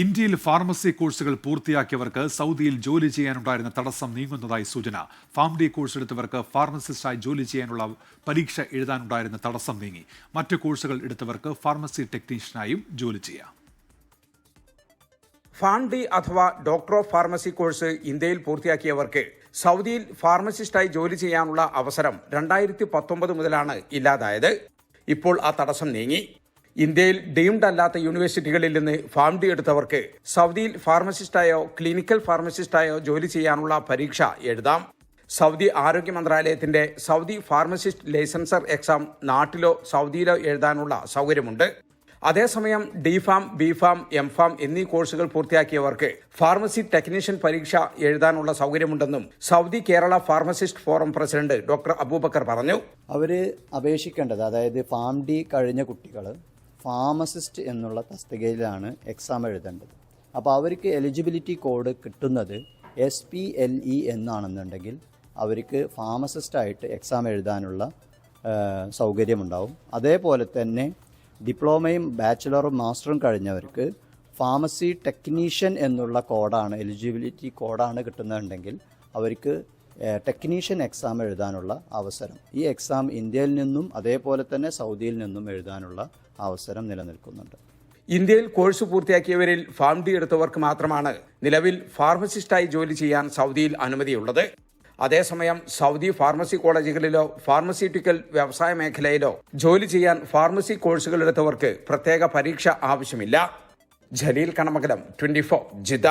ഇന്ത്യയിൽ ഫാർമസി കോഴ്സുകൾ പൂർത്തിയാക്കിയവർക്ക് സൗദിയിൽ ജോലി ചെയ്യാനുണ്ടായിരുന്ന തടസ്സം നീങ്ങുന്നതായി സൂചന. ഫാം ഡി കോഴ്സ് എടുത്തവർക്ക് ഫാർമസിസ്റ്റായി ജോലി ചെയ്യാനുള്ള പരീക്ഷ എഴുതാനുണ്ടായിരുന്ന തടസ്സം നീങ്ങി. മറ്റ് കോഴ്സുകൾ എടുത്തവർക്ക് ഫാർമസി ടെക്നീഷ്യനായും ജോലി ചെയ്യാം. ഫാൻഡി അഥവാ ഡോക്ടർ ഓഫ് ഫാർമസി കോഴ്സ് ഇന്ത്യയിൽ പൂർത്തിയാക്കിയവർക്ക് സൗദിയിൽ ഫാർമസിസ്റ്റായി ജോലി ചെയ്യാനുള്ള അവസരം രണ്ടായിരത്തി പത്തൊമ്പത് മുതലാണ് ഇല്ലാതായത്. ഇപ്പോൾ ആ തടസ്സം നീങ്ങി. ഇന്ത്യയിൽ ഡീംഡ് അല്ലാത്ത യൂണിവേഴ്സിറ്റികളിൽ നിന്ന് ഫാം ഡി എടുത്തവർക്ക് സൗദിയിൽ ഫാർമസിസ്റ്റായോ ക്ലിനിക്കൽ ഫാർമസിസ്റ്റായോ ജോലി ചെയ്യാനുള്ള പരീക്ഷ എഴുതാം. സൗദി ആരോഗ്യ മന്ത്രാലയത്തിന്റെ സൗദി ഫാർമസിസ്റ്റ് ലൈസൻസർ എക്സാം നാട്ടിലോ സൗദിയിലോ എഴുതാനുള്ള സൗകര്യമുണ്ട്. അതേസമയം D pharm B pharm M pharm എന്നീ കോഴ്സുകൾ പൂർത്തിയാക്കിയവർക്ക് ഫാർമസി ടെക്നീഷ്യൻ പരീക്ഷ എഴുതാനുള്ള സൗകര്യമുണ്ടെന്നും Saudi Kerala pharmacist forum president doctor Abubakar പറഞ്ഞു. അവർ അപേക്ഷിക്കേണ്ടത് അതായത് ഫാം ഡി കഴിഞ്ഞ കുട്ടികൾ ഫാർമസിസ്റ്റ് എന്നുള്ള തസ്തികയിലാണ് എക്സാം എഴുതേണ്ടത്. അപ്പോൾ അവർക്ക് എലിജിബിലിറ്റി കോഡ് കിട്ടുന്നത് എസ് പി എൽ ഇ എന്നാണെന്നുണ്ടെങ്കിൽ അവർക്ക് ഫാർമസിസ്റ്റായിട്ട് എക്സാം എഴുതാനുള്ള സൗകര്യമുണ്ടാവും. അതേപോലെ തന്നെ ഡിപ്ലോമയും ബാച്ചിലറും മാസ്റ്ററും കഴിഞ്ഞവർക്ക് ഫാർമസി ടെക്നീഷ്യൻ എന്നുള്ള കോഡാണ് എലിജിബിലിറ്റി കോഡാണ് കിട്ടുന്നതെങ്കിൽ അവർക്ക് ടെക്നീഷ്യൻ എക്സാം എഴുതാനുള്ള അവസരം. ഈ എക്സാം ഇന്ത്യയിൽ നിന്നും അതേപോലെ തന്നെ സൗദിയിൽ നിന്നും എഴുതാനുള്ള അവസരം നിലനിൽക്കുന്നുണ്ട്. ഇന്ത്യയിൽ കോഴ്സ് പൂർത്തിയാക്കിയവരിൽ ഫാം ഡി എടുത്തവർക്ക് മാത്രമാണ് നിലവിൽ ഫാർമസിസ്റ്റായി ജോലി ചെയ്യാൻ സൗദിയിൽ അനുമതിയുള്ളത്. അതേസമയം സൗദി ഫാർമസി കോളേജുകളിലോ ഫാർമസ്യൂട്ടിക്കൽ വ്യവസായ മേഖലയിലോ ജോലി ചെയ്യാൻ ഫാർമസി കോഴ്സുകൾ എടുത്തവർക്ക് പ്രത്യേക പരീക്ഷ ആവശ്യമില്ല. Jaleel Kanamakalam twenty four Jeddah